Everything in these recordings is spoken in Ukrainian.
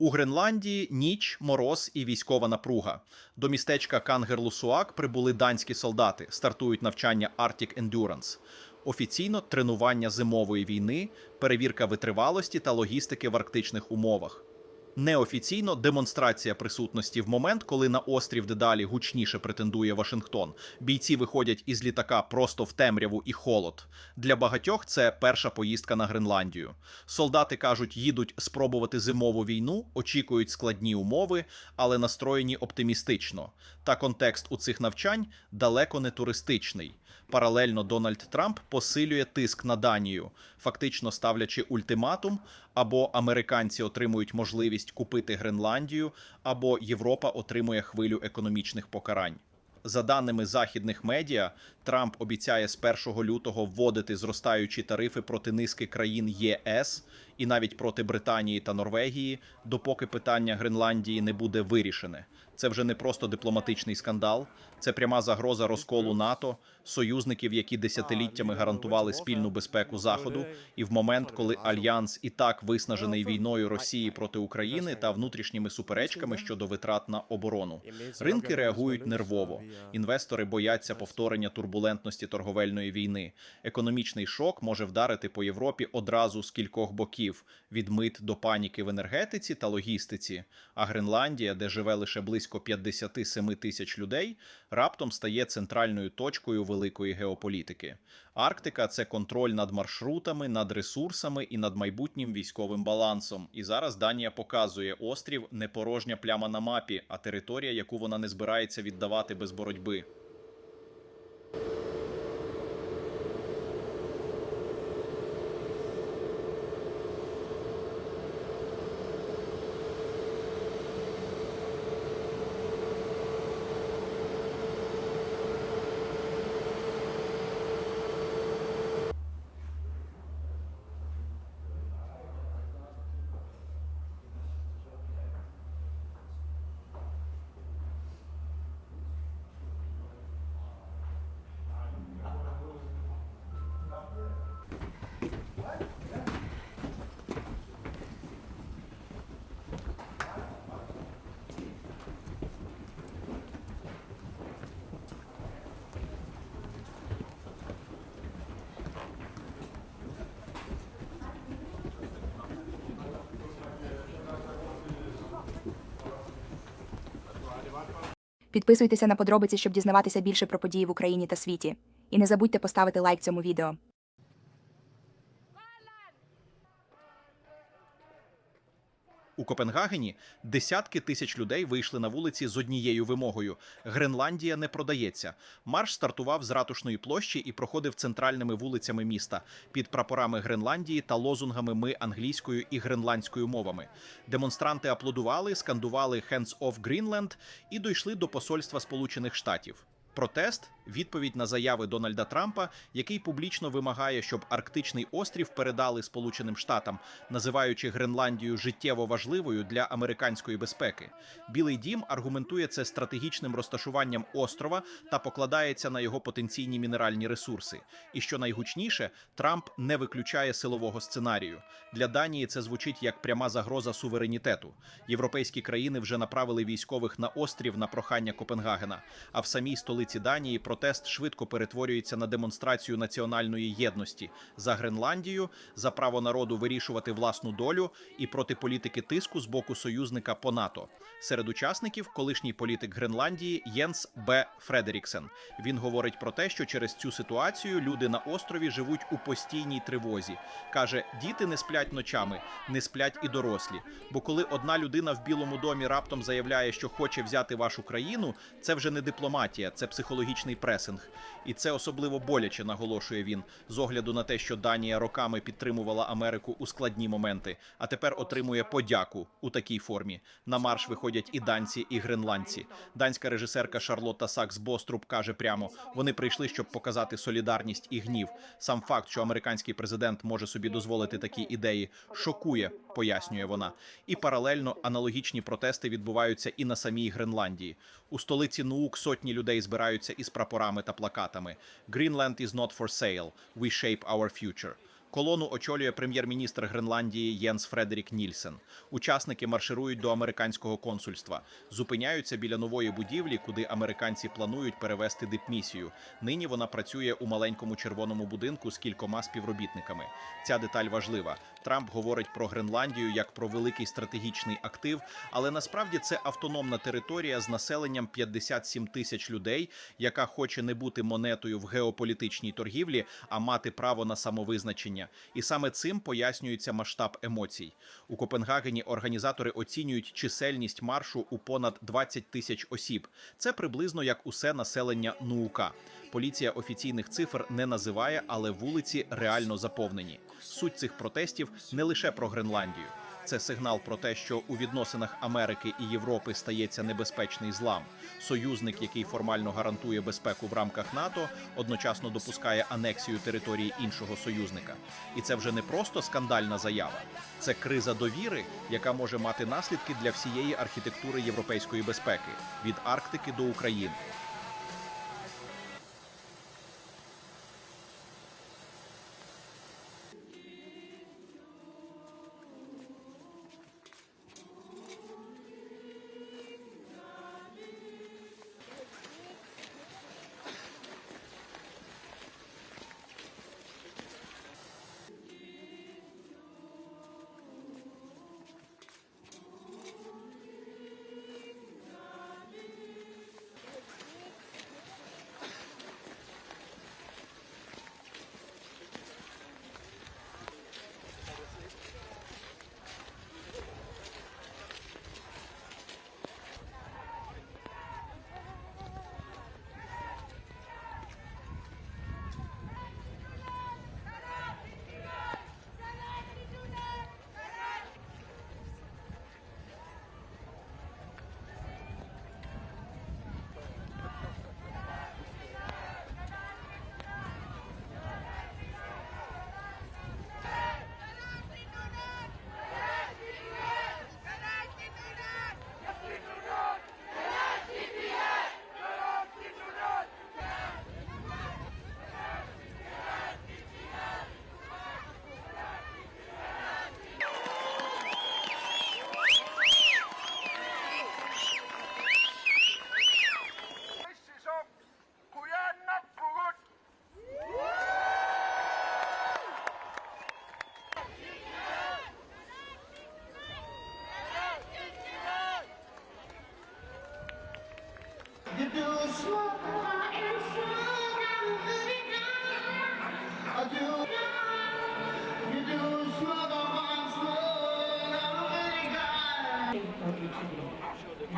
У Гренландії ніч, мороз і військова напруга. До містечка Кангерлусуак прибули данські солдати. Стартують навчання Arctic Endurance. Офіційно тренування зимової війни, перевірка витривалості та логістики в арктичних умовах. Неофіційно демонстрація присутності в момент, коли на острів дедалі гучніше претендує Вашингтон. Бійці виходять із літака просто в темряву і холод. Для багатьох це перша поїздка на Гренландію. Солдати кажуть, їдуть спробувати зимову війну, очікують складні умови, але настроєні оптимістично. Та контекст у цих навчань далеко не туристичний. Паралельно Дональд Трамп посилює тиск на Данію, фактично ставлячи ультиматум, або американці отримують можливість купити Гренландію, або Європа отримує хвилю економічних покарань. За даними західних медіа, Трамп обіцяє з 1 лютого вводити зростаючі тарифи проти низки країн ЄС і навіть проти Британії та Норвегії, допоки питання Гренландії не буде вирішене. Це вже не просто дипломатичний скандал, це пряма загроза розколу НАТО, союзників, які десятиліттями гарантували спільну безпеку Заходу, і в момент, коли альянс і так виснажений війною Росії проти України та внутрішніми суперечками щодо витрат на оборону. Ринки реагують нервово. Інвестори бояться повторення турбулентності торговельної війни. Економічний шок може вдарити по Європі одразу з кількох боків: від мит до паніки в енергетиці та логістиці. А Гренландія, де живе лише близько 57 тисяч людей, раптом стає центральною точкою великої геополітики. Арктика це контроль над маршрутами, над ресурсами і над майбутнім військовим балансом. І зараз Данія показує острів не порожня пляма на мапі, а територія, яку вона не збирається віддавати без боротьби. Підписуйтеся на подробиці, щоб дізнаватися більше про події в Україні та світі. І не забудьте поставити лайк цьому відео. У Копенгагені десятки тисяч людей вийшли на вулиці з однією вимогою: Гренландія не продається. Марш стартував з ратушної площі і проходив центральними вулицями міста під прапорами Гренландії та лозунгами Ми англійською і гренландською мовами. Демонстранти аплодували, скандували «Hands off Greenland» і дійшли до посольства Сполучених Штатів. Протест відповідь на заяви Дональда Трампа, який публічно вимагає, щоб Арктичний острів передали Сполученим Штатам, називаючи Гренландію життєво важливою для американської безпеки. Білий дім аргументує це стратегічним розташуванням острова та покладається на його потенційні мінеральні ресурси. І що найгучніше, Трамп не виключає силового сценарію. Для Данії це звучить як пряма загроза суверенітету. Європейські країни вже направили військових на острів на прохання Копенгагена. А в самій столиці Данії протест швидко перетворюється на демонстрацію національної єдності за Гренландію, за право народу вирішувати власну долю і проти політики тиску з боку союзника по НАТО. Серед учасників колишній політик Гренландії Єнс Б. Фредеріксен. Він говорить про те, що через цю ситуацію люди на острові живуть у постійній тривозі. каже: діти не сплять ночами, не сплять і дорослі. Бо коли одна людина в Білому домі раптом заявляє, що хоче взяти вашу країну, це вже не дипломатія, це психологічний пресинг. І це особливо боляче, наголошує він, з огляду на те, що Данія роками підтримувала Америку у складні моменти, а тепер отримує подяку у такій формі. На марш виходять і данці, і гренландці. Данська режисерка Шарлотта Сакс Боструб каже прямо: вони прийшли, щоб показати солідарність і гнів. Сам факт, що американський президент може собі дозволити такі ідеї, шокує, пояснює вона. І паралельно аналогічні протести відбуваються і на самій Гренландії. У столиці Нуук сотні людей збираються із прапорами та плакатами. Greenland is not for sale. We shape our future. Колону очолює прем'єр-міністр Гренландії Єнс Фредерік Нільсен. Учасники марширують до американського консульства, зупиняються біля нової будівлі, куди американці планують перевести дипмісію. Нині вона працює у маленькому червоному будинку з кількома співробітниками. Ця деталь важлива. Трамп говорить про Гренландію як про великий стратегічний актив, але насправді це автономна територія з населенням 57 тисяч людей, яка хоче не бути монетою в геополітичній торгівлі, а мати право на самовизначення. І саме цим пояснюється масштаб емоцій. У Копенгагені організатори оцінюють чисельність маршу у понад 20 тисяч осіб. Це приблизно як усе населення Нуука. Поліція офіційних цифр не називає, але вулиці реально заповнені. Суть цих протестів не лише про Гренландію. Це сигнал про те, що у відносинах Америки і Європи стається небезпечний злам. Союзник, який формально гарантує безпеку в рамках НАТО, одночасно допускає анексію території іншого союзника. І це вже не просто скандальна заява, це криза довіри, яка може мати наслідки для всієї архітектури європейської безпеки від Арктики до України.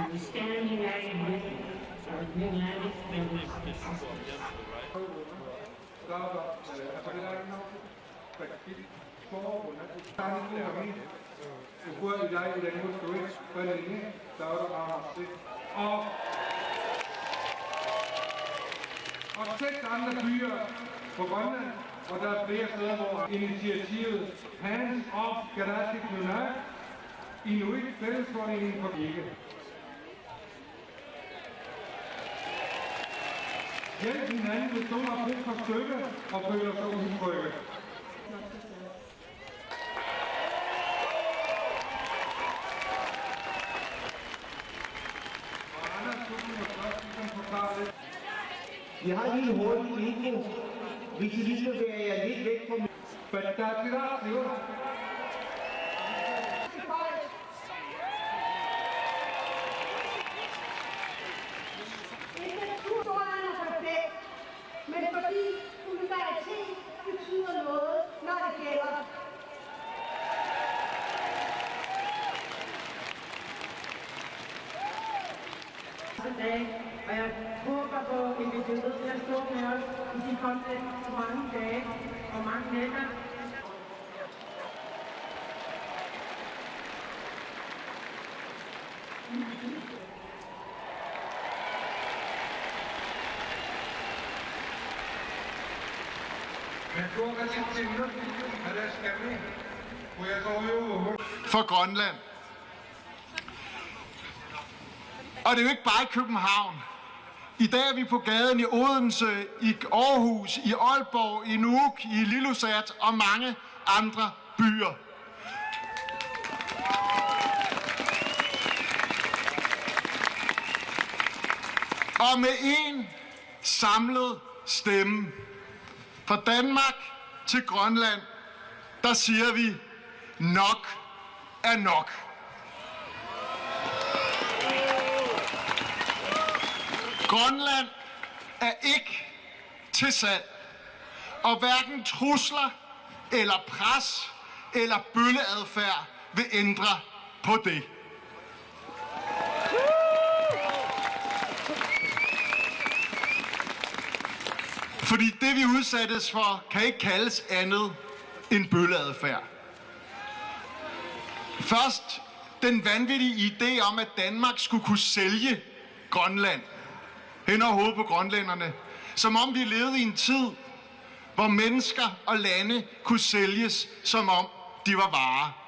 I'm standing right here for the United States. القوى الإدارية لأنه الكويت فلنين دورة مع مصر og og seks andre byer på Grønland, og der er flere steder, hvor initiativet Hands of Galactic United Inuit Fællesforeningen for Ikke Hjælp hinanden, hvis nogen har brug for støtte og føler sig utrygge. Jeg har lige hurtigt en enkelt. Hvis I lige vil være lidt væk fra... Fantastisk, gælder. dag, og jeg håber på, at vi bliver ved til at stå med os i de kommende mange dage og mange nætter. Men du har lidt til nu, og der skal vi. Hvor jeg går over for Grønland. Og det er jo ikke bare i København. I dag er vi på gaden i Odense, i Aarhus, i Aalborg, i Nuuk, i Lillusat og mange andre byer. Og med en samlet stemme fra Danmark til Grønland, der siger vi, nok er nok. Grønland er ikke til salg, og hverken trusler eller pres eller bølleadfærd vil ændre på det. Fordi det, vi udsættes for, kan ikke kaldes andet end bølleadfærd. Først den vanvittige idé om, at Danmark skulle kunne sælge Grønland hen over hovedet på grønlænderne. Som om vi levede i en tid, hvor mennesker og lande kunne sælges, som om de var varer.